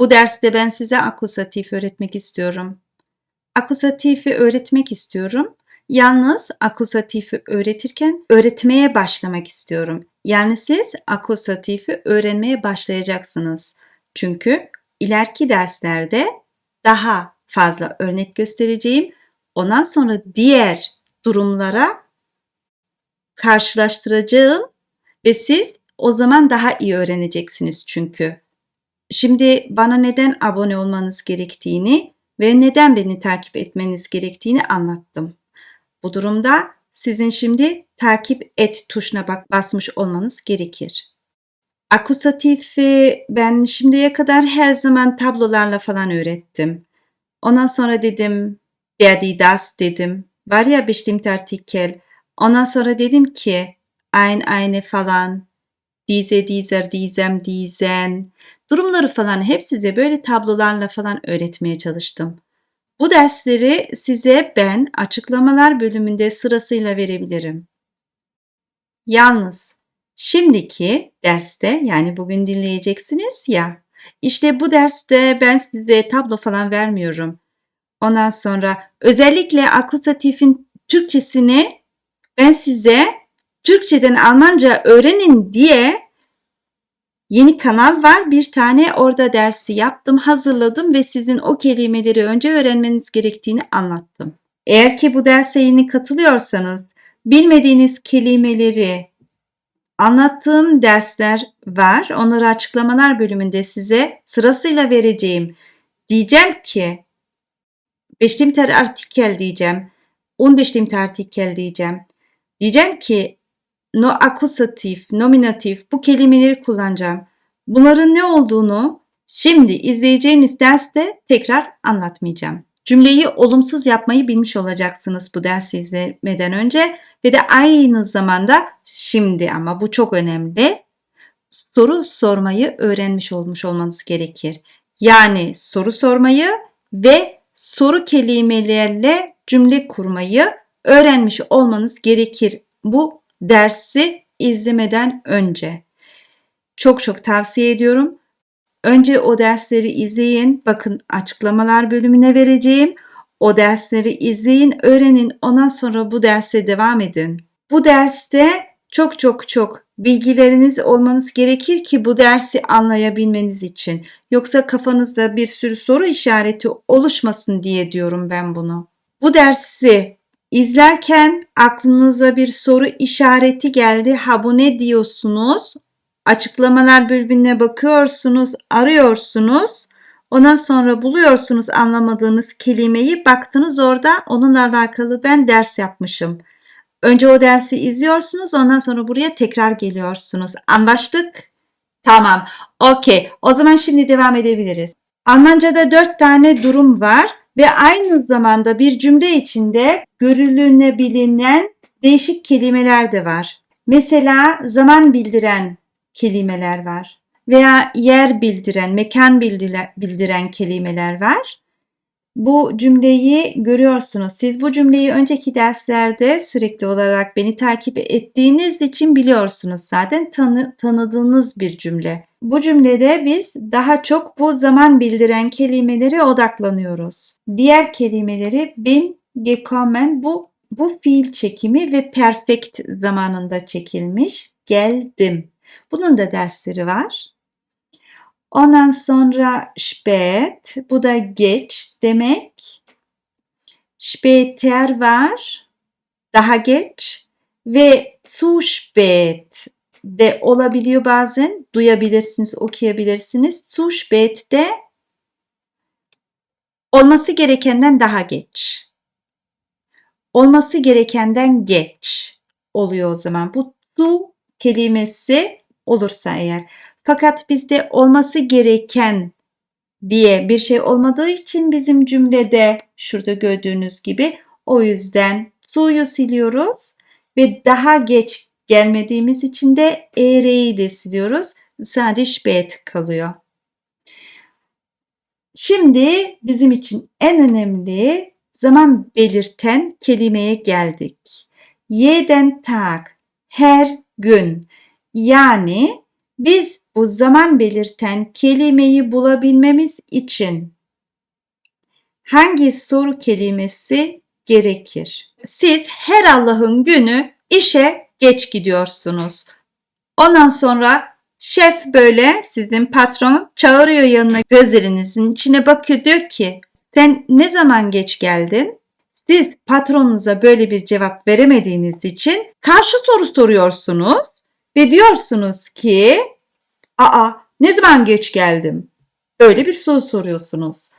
Bu derste ben size akusatif öğretmek istiyorum. Akusatifi öğretmek istiyorum. Yalnız akusatifi öğretirken öğretmeye başlamak istiyorum. Yani siz akusatifi öğrenmeye başlayacaksınız. Çünkü ileriki derslerde daha fazla örnek göstereceğim. Ondan sonra diğer durumlara karşılaştıracağım ve siz o zaman daha iyi öğreneceksiniz çünkü. Şimdi bana neden abone olmanız gerektiğini ve neden beni takip etmeniz gerektiğini anlattım. Bu durumda sizin şimdi takip et tuşuna bak basmış olmanız gerekir. Akusatifi ben şimdiye kadar her zaman tablolarla falan öğrettim. Ondan sonra dedim der die das dedim. Var ya bestimmte Artikel. Ondan sonra dedim ki ein eine falan diese dieser diesem diesen durumları falan hep size böyle tablolarla falan öğretmeye çalıştım. Bu dersleri size ben açıklamalar bölümünde sırasıyla verebilirim. Yalnız şimdiki derste yani bugün dinleyeceksiniz ya işte bu derste ben size tablo falan vermiyorum. Ondan sonra özellikle akusatifin Türkçesini ben size Türkçeden Almanca öğrenin diye yeni kanal var. Bir tane orada dersi yaptım, hazırladım ve sizin o kelimeleri önce öğrenmeniz gerektiğini anlattım. Eğer ki bu derse yeni katılıyorsanız bilmediğiniz kelimeleri anlattığım dersler var. Onları açıklamalar bölümünde size sırasıyla vereceğim. Diyeceğim ki bestimmter Artikel diyeceğim. Unbestimmter Artikel diyeceğim. Diyeceğim ki no akusatif, nominatif bu kelimeleri kullanacağım. Bunların ne olduğunu şimdi izleyeceğiniz derste tekrar anlatmayacağım. Cümleyi olumsuz yapmayı bilmiş olacaksınız bu dersi izlemeden önce ve de aynı zamanda şimdi ama bu çok önemli soru sormayı öğrenmiş olmuş olmanız gerekir. Yani soru sormayı ve soru kelimelerle cümle kurmayı öğrenmiş olmanız gerekir bu dersi izlemeden önce. Çok çok tavsiye ediyorum. Önce o dersleri izleyin. Bakın açıklamalar bölümüne vereceğim. O dersleri izleyin, öğrenin. Ondan sonra bu derse devam edin. Bu derste çok çok çok bilgileriniz olmanız gerekir ki bu dersi anlayabilmeniz için. Yoksa kafanızda bir sürü soru işareti oluşmasın diye diyorum ben bunu. Bu dersi izlerken aklınıza bir soru işareti geldi. Ha bu ne diyorsunuz? Açıklamalar bölümüne bakıyorsunuz, arıyorsunuz. Ondan sonra buluyorsunuz anlamadığınız kelimeyi. Baktınız orada onunla alakalı ben ders yapmışım. Önce o dersi izliyorsunuz ondan sonra buraya tekrar geliyorsunuz. Anlaştık? Tamam. Okey. O zaman şimdi devam edebiliriz. Almanca'da dört tane durum var ve aynı zamanda bir cümle içinde görülenebilen değişik kelimeler de var. Mesela zaman bildiren kelimeler var veya yer bildiren, mekan bildiren kelimeler var. Bu cümleyi görüyorsunuz. Siz bu cümleyi önceki derslerde sürekli olarak beni takip ettiğiniz için biliyorsunuz zaten tanı, tanıdığınız bir cümle. Bu cümlede biz daha çok bu zaman bildiren kelimelere odaklanıyoruz. Diğer kelimeleri bin, gekommen bu bu fiil çekimi ve perfect zamanında çekilmiş. Geldim. Bunun da dersleri var. Ondan sonra spät, bu da geç demek. Später var, daha geç ve zu spät de olabiliyor bazen. Duyabilirsiniz, okuyabilirsiniz. Zu spät de olması gerekenden daha geç. Olması gerekenden geç oluyor o zaman. Bu zu kelimesi olursa eğer. Fakat bizde olması gereken diye bir şey olmadığı için bizim cümlede şurada gördüğünüz gibi o yüzden su'yu siliyoruz ve daha geç gelmediğimiz için de e'reyi de siliyoruz. Sadece spät kalıyor. Şimdi bizim için en önemli zaman belirten kelimeye geldik. Jeden Tag, her gün. Yani biz bu zaman belirten kelimeyi bulabilmemiz için hangi soru kelimesi gerekir? Siz her Allah'ın günü işe geç gidiyorsunuz. Ondan sonra şef böyle sizin patron çağırıyor yanına gözlerinizin içine bakıyor diyor ki sen ne zaman geç geldin? Siz patronunuza böyle bir cevap veremediğiniz için karşı soru soruyorsunuz ve diyorsunuz ki aa ne zaman geç geldim? Böyle bir soru soruyorsunuz.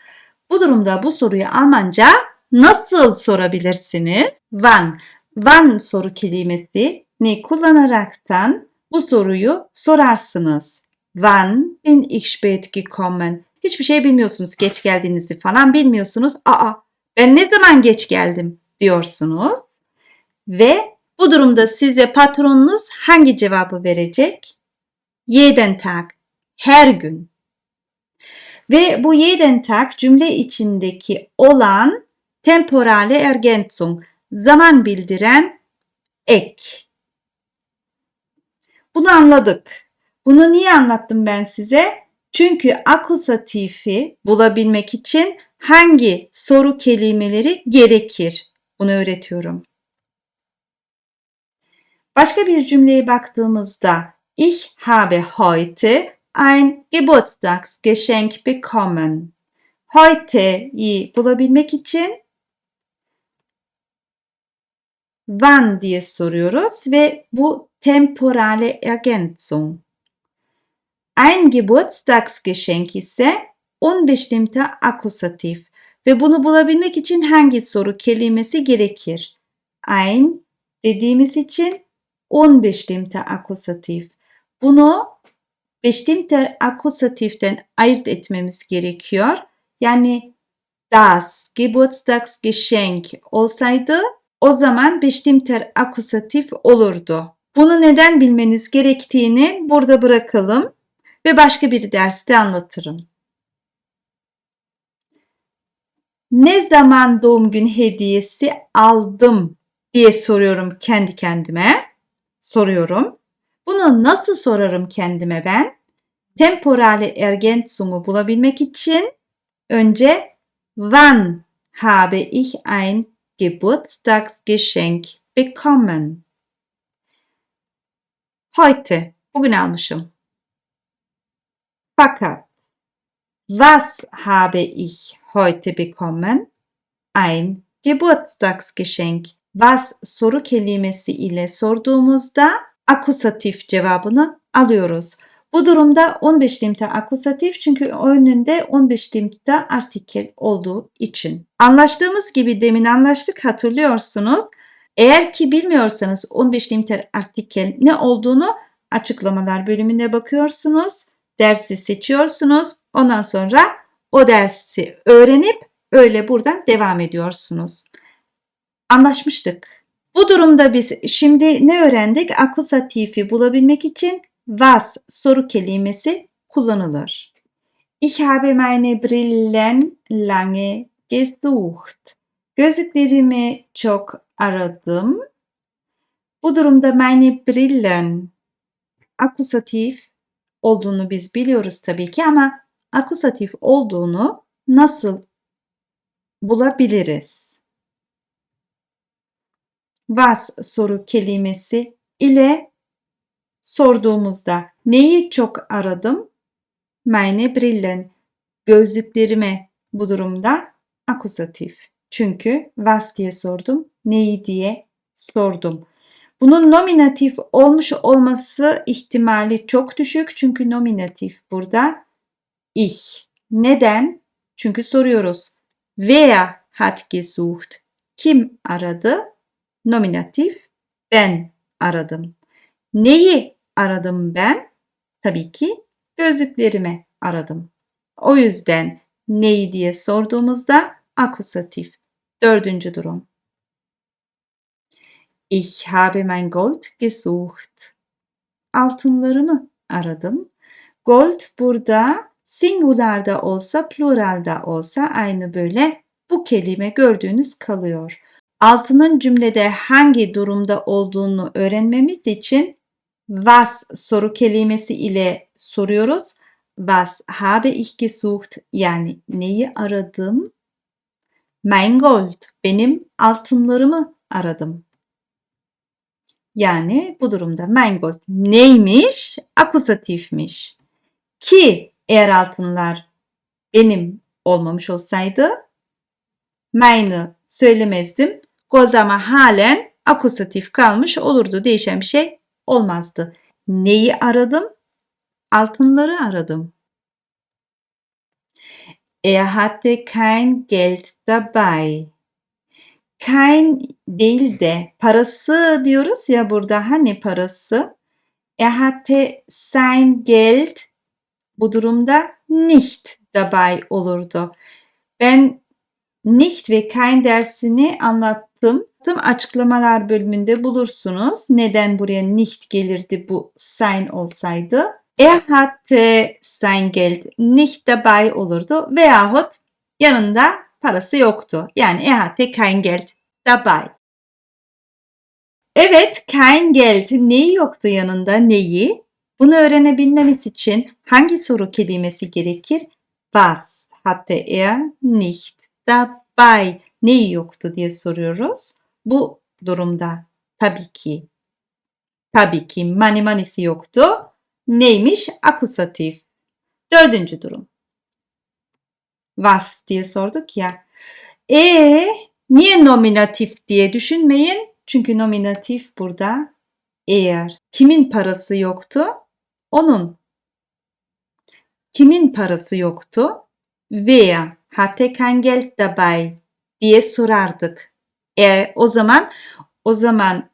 Bu durumda bu soruyu Almanca nasıl sorabilirsiniz? Wann. Wann soru kelimesi ne kullanaraktan bu soruyu sorarsınız. Wann bin ich spät gekommen? Hiçbir şey bilmiyorsunuz geç geldiğinizi falan bilmiyorsunuz. Aa ben ne zaman geç geldim diyorsunuz. Ve bu durumda size patronunuz hangi cevabı verecek? Jeden Tag. Her gün. Ve bu jeden Tag cümle içindeki olan temporale Ergänzung, zaman bildiren ek. Bunu anladık. Bunu niye anlattım ben size? Çünkü akuzatifi bulabilmek için hangi soru kelimeleri gerekir? Bunu öğretiyorum. Başka bir cümleye baktığımızda Ich habe heute ein Geburtstagsgeschenk bekommen. Heute'yi bulabilmek için wann diye soruyoruz ve bu temporale Ergänzung. Ein Geburtstagsgeschenk ise unbestimmter Akkusativ ve bunu bulabilmek için hangi soru kelimesi gerekir? Ein dediğimiz için unbestimmter Akkusativ. Bunu bestimmter Akkusativden ayırt etmemiz gerekiyor. Yani das Geburtstagsgeschenk olsaydı o zaman bestimmter Akkusativ olurdu. Bunu neden bilmeniz gerektiğini burada bırakalım ve başka bir derste anlatırım. Ne zaman doğum gün hediyesi aldım diye soruyorum kendi kendime. Soruyorum. Bunu nasıl sorarım kendime ben? Temporale Ergänzung'u bulabilmek için önce wann habe ich ein Geburtstagsgeschenk bekommen? Heute, bugün almışım. Fakat was habe ich heute bekommen? Ein Geburtstagsgeschenk. Was soru kelimesi ile sorduğumuzda akusatif cevabını alıyoruz. Bu durumda 15 limte akusatif çünkü önünde 15 limte artikel olduğu için. Anlaştığımız gibi demin anlaştık hatırlıyorsunuz. Eğer ki bilmiyorsanız 15 limiter artikel ne olduğunu açıklamalar bölümünde bakıyorsunuz. Dersi seçiyorsunuz. Ondan sonra o dersi öğrenip öyle buradan devam ediyorsunuz. Anlaşmıştık. Bu durumda biz şimdi ne öğrendik? Akuzatifi bulabilmek için was soru kelimesi kullanılır. Ich habe meine Brillen lange gesucht. Gözlüklerimi çok aradım. Bu durumda meine Brillen akusatif olduğunu biz biliyoruz tabii ki ama akusatif olduğunu nasıl bulabiliriz? Was soru kelimesi ile sorduğumuzda neyi çok aradım? Meine Brillen. Gözlüklerime bu durumda akusatif. Çünkü was diye sordum, neyi diye sordum. Bunun nominatif olmuş olması ihtimali çok düşük çünkü nominatif burada ich. Neden? Çünkü soruyoruz. Wer hat gesucht? Kim aradı? Nominatif ben aradım. Neyi aradım ben? Tabii ki gözlüklerimi aradım. O yüzden neyi diye sorduğumuzda akusatif. Dördüncü durum. Ich habe mein Gold gesucht. Altınlarımı aradım. Gold burada singularda olsa, pluralda olsa aynı böyle bu kelime gördüğünüz kalıyor. Altının cümlede hangi durumda olduğunu öğrenmemiz için Was soru kelimesi ile soruyoruz. Was habe ich gesucht? Yani neyi aradım? Mein Gold. Benim altınlarımı aradım. Yani bu durumda mein Gold neymiş? Akusatifmiş. Ki eğer altınlar benim olmamış olsaydı meine söylemezdim. Gold ama halen akusatif kalmış olurdu. Değişen bir şey olmazdı. Neyi aradım? Altınları aradım. Er hatte kein Geld dabei. Kein değil de parası diyoruz ya burada hani parası. Er hatte sein Geld bu durumda nicht dabei olurdu. Ben nicht ve kein dersini anlattım. Açıklamalar bölümünde bulursunuz. Neden buraya nicht gelirdi bu sein olsaydı. Er hatte sein Geld nicht dabei olurdu veyahut yanında parası yoktu. Yani er hatte kein Geld dabei. Evet, kein Geld neyi yoktu yanında neyi? Bunu öğrenebilmemiz için hangi soru kelimesi gerekir? Was hatte er nicht dabei? Neyi yoktu diye soruyoruz. Bu durumda tabii ki tabii ki mani manisi yoktu. Neymiş? Akusatif. Dördüncü durum. Was diye sorduk ya. E niye nominatif diye düşünmeyin. Çünkü nominatif burada eğer. Kimin parası yoktu? Onun. Kimin parası yoktu? Veya hatte kein Geld dabei diye sorardık. E, o zaman o zaman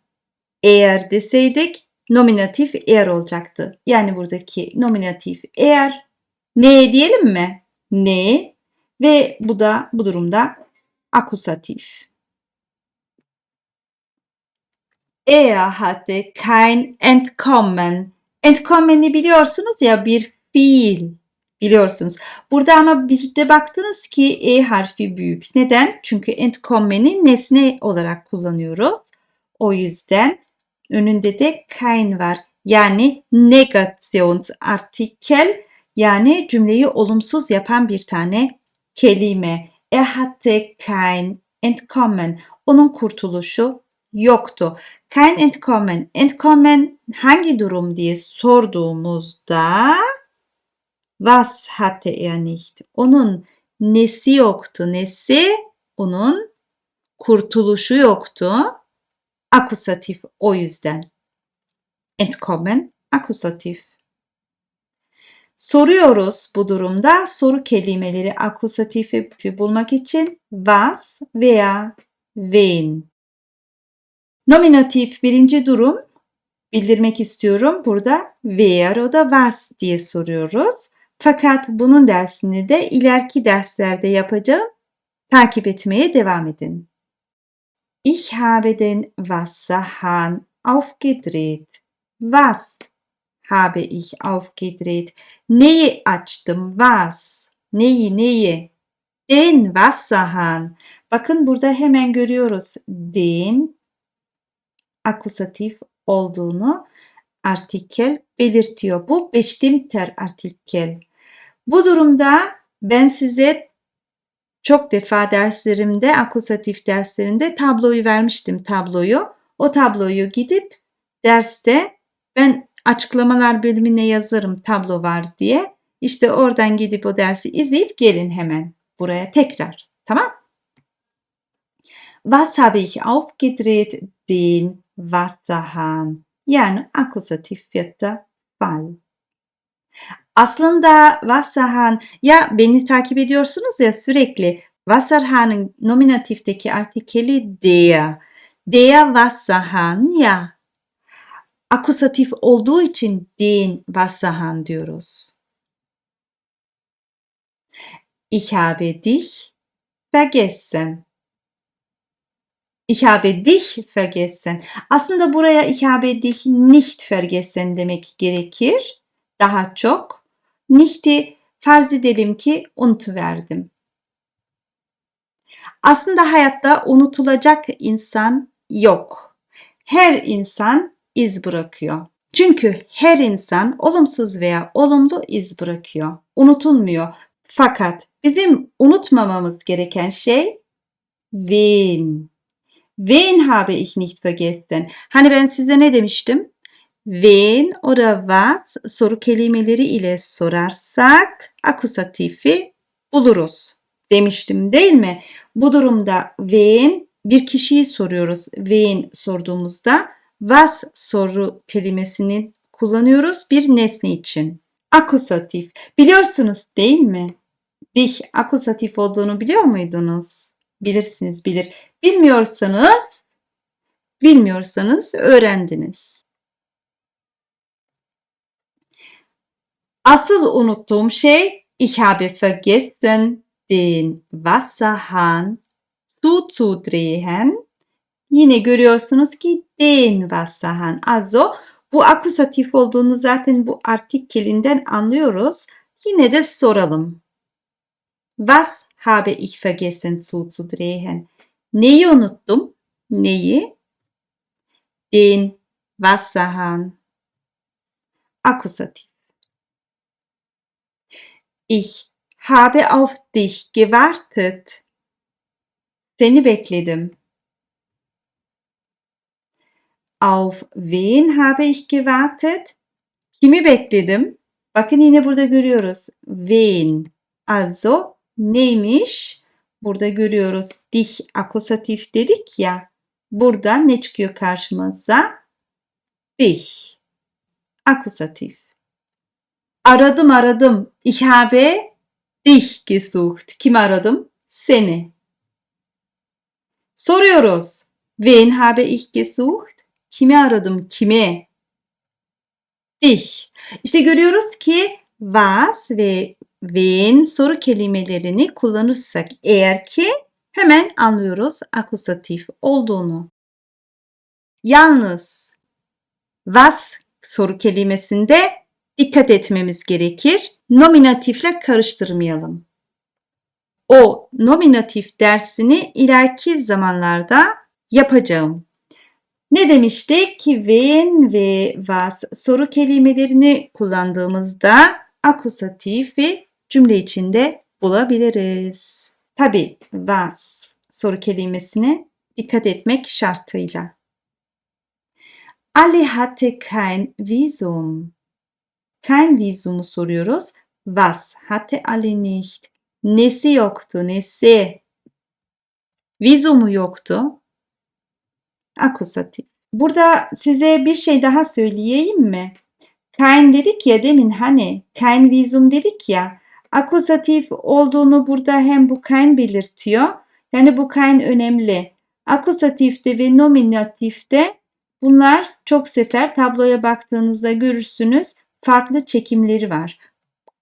eğer deseydik nominatif eğer olacaktı. Yani buradaki nominatif eğer ne diyelim mi? Ne ve bu da bu durumda akusatif. Er hatte kein Entkommen. Entkommen'i biliyorsunuz ya bir fiil biliyorsunuz. Burada ama bir de baktınız ki E harfi büyük. Neden? Çünkü entkommen'i nesne olarak kullanıyoruz. O yüzden önünde de kein var. Yani negationsartikel yani cümleyi olumsuz yapan bir tane kelime. Er hatte kein Entkommen. Onun kurtuluşu yoktu. Kein Entkommen. Entkommen hangi durum diye sorduğumuzda was hatte er nicht? Onun nesi yoktu? Nesi? Onun kurtuluşu yoktu. Akusatif o yüzden. Entkommen akusatif. Soruyoruz bu durumda soru kelimeleri akusatifi bulmak için was veya wen. Nominatif birinci durum bildirmek istiyorum. Burada where o da was diye soruyoruz. Fakat bunun dersini de ileriki derslerde yapacağım. Takip etmeye devam edin. Ich habe den Wasserhahn aufgedreht. Was habe ich aufgedreht? Neyi açtım? Was? Neyi neyi? Den Wasserhahn. Bakın burada hemen görüyoruz. Den akusatif olduğunu artikel belirtiyor. Bu beştimter artikel. Bu durumda ben size çok defa derslerimde, akusatif derslerinde tabloyu vermiştim tabloyu. O tabloyu gidip derste ben açıklamalar bölümüne yazarım tablo var diye. İşte oradan gidip o dersi izleyip gelin hemen buraya tekrar. Tamam? Was habe ich aufgedreht? Den Wasserhahn. Yani akusatif viyette fall. Aslında Wasserhahn ya beni takip ediyorsunuz ya sürekli Wasserhahn'ın nominatifteki artikeli der. Der Wasserhahn ya. Akusatif olduğu için den Wasserhahn diyoruz. Ich habe dich vergessen. Ich habe dich vergessen. Aslında buraya ich habe dich nicht vergessen demek gerekir. Daha çok. Nicht'i farz edelim ki unutuverdim. Aslında hayatta unutulacak insan yok. Her insan iz bırakıyor. Çünkü her insan olumsuz veya olumlu iz bırakıyor. Unutulmuyor. Fakat bizim unutmamamız gereken şey wen. Wen habe ich nicht vergessen? Hani ben size ne demiştim? Wen oder was soru kelimeleri ile sorarsak akusatifi buluruz demiştim değil mi? Bu durumda wen bir kişiyi soruyoruz. Wen sorduğumuzda was soru kelimesini kullanıyoruz bir nesne için. Akusatif. Biliyorsunuz değil mi? Dich akusatif olduğunu biliyor muydunuz? Bilirsiniz bilir. Bilmiyorsanız bilmiyorsanız öğrendiniz. Asıl unuttuğum şey ich habe vergessen den Wasserhahn zuzudrehen. Yine görüyorsunuz ki den Wasserhahn. Also bu akusatif olduğunu zaten bu artikelinden anlıyoruz. Yine de soralım. Was habe ich vergessen zuzudrehen? Neyi unuttum? Neyi? Den Wasserhahn. Akusatif. Ich habe auf dich gewartet. Seni bekledim. Auf wen habe ich gewartet? Kimi bekledim? Bakın yine burada görüyoruz. Wen. Also neymiş? Burada görüyoruz. Dich akusatif dedik ya. Burada ne çıkıyor karşımıza? Dich. Akusatif. Aradım aradım. Ich habe dich gesucht. Kimi aradım? Seni. Soruyoruz. Wen habe ich gesucht? Kimi aradım? Kimi? Dich. İşte görüyoruz ki was ve wen soru kelimelerini kullanırsak eğer ki hemen anlıyoruz akusatif olduğunu. Yalnız was soru kelimesinde dikkat etmemiz gerekir. Nominatifle karıştırmayalım. O nominatif dersini ileriki zamanlarda yapacağım. Ne demiştik ki when ve was soru kelimelerini kullandığımızda akusatifi cümle içinde bulabiliriz. Tabi was soru kelimesine dikkat etmek şartıyla. Ali hatte kein Visum. Kein Visum'u soruyoruz. Was hatte Ali nicht? Nesi yoktu? Nesi? Vizumu yoktu. Akusatif. Burada size bir şey daha söyleyeyim mi? Kein dedik ya demin hani kein vizum dedik ya. Akusatif olduğunu burada hem bu kein belirtiyor. Yani bu kein önemli. Akusatifte ve nominatifte bunlar çok sefer tabloya baktığınızda görürsünüz farklı çekimleri var.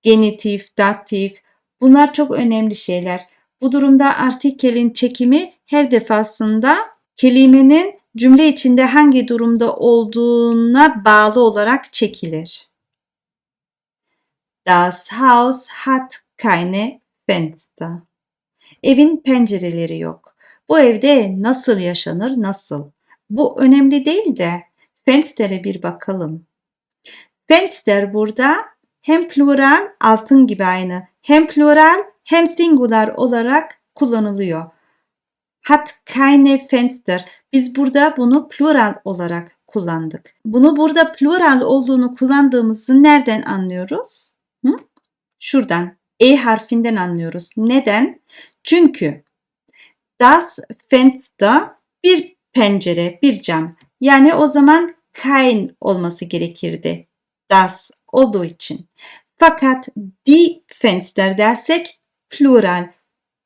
Genitif, datif bunlar çok önemli şeyler. Bu durumda artikelin çekimi her defasında kelimenin cümle içinde hangi durumda olduğuna bağlı olarak çekilir. Das Haus hat keine Fenster. Evin pencereleri yok. Bu evde nasıl yaşanır, nasıl? Bu önemli değil de Fenster'e bir bakalım. Fenster burada hem plural altın gibi aynı hem plural hem singular olarak kullanılıyor. Hat keine Fenster. Biz burada bunu plural olarak kullandık. Bunu burada plural olduğunu kullandığımızı nereden anlıyoruz? Hı? Şuradan E harfinden anlıyoruz. Neden? Çünkü das Fenster bir pencere, bir cam. Yani o zaman kein olması gerekirdi. Das olduğu için. Fakat die Fenster dersek plural.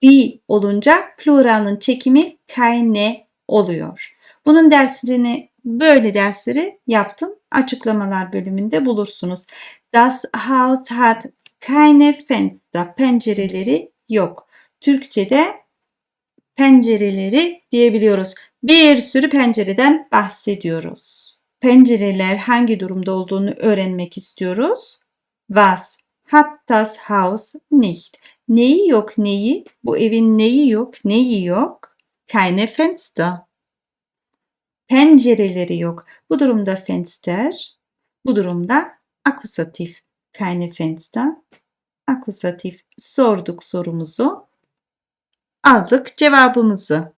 Die olunca pluralın çekimi keine oluyor. Bunun dersini böyle dersleri yaptım. Açıklamalar bölümünde bulursunuz. Das Haus hat keine Fenster. Pencereleri yok. Türkçe'de pencereleri diyebiliyoruz. Bir sürü pencereden bahsediyoruz. Pencereler hangi durumda olduğunu öğrenmek istiyoruz. Was hat das Haus nicht? Neyi yok neyi? Bu evin neyi yok? Neyi yok? Keine Fenster. Pencereleri yok. Bu durumda Fenster Bu durumda akusatif. Keine Fenster. Akusatif. Sorduk sorumuzu. Aldık cevabımızı.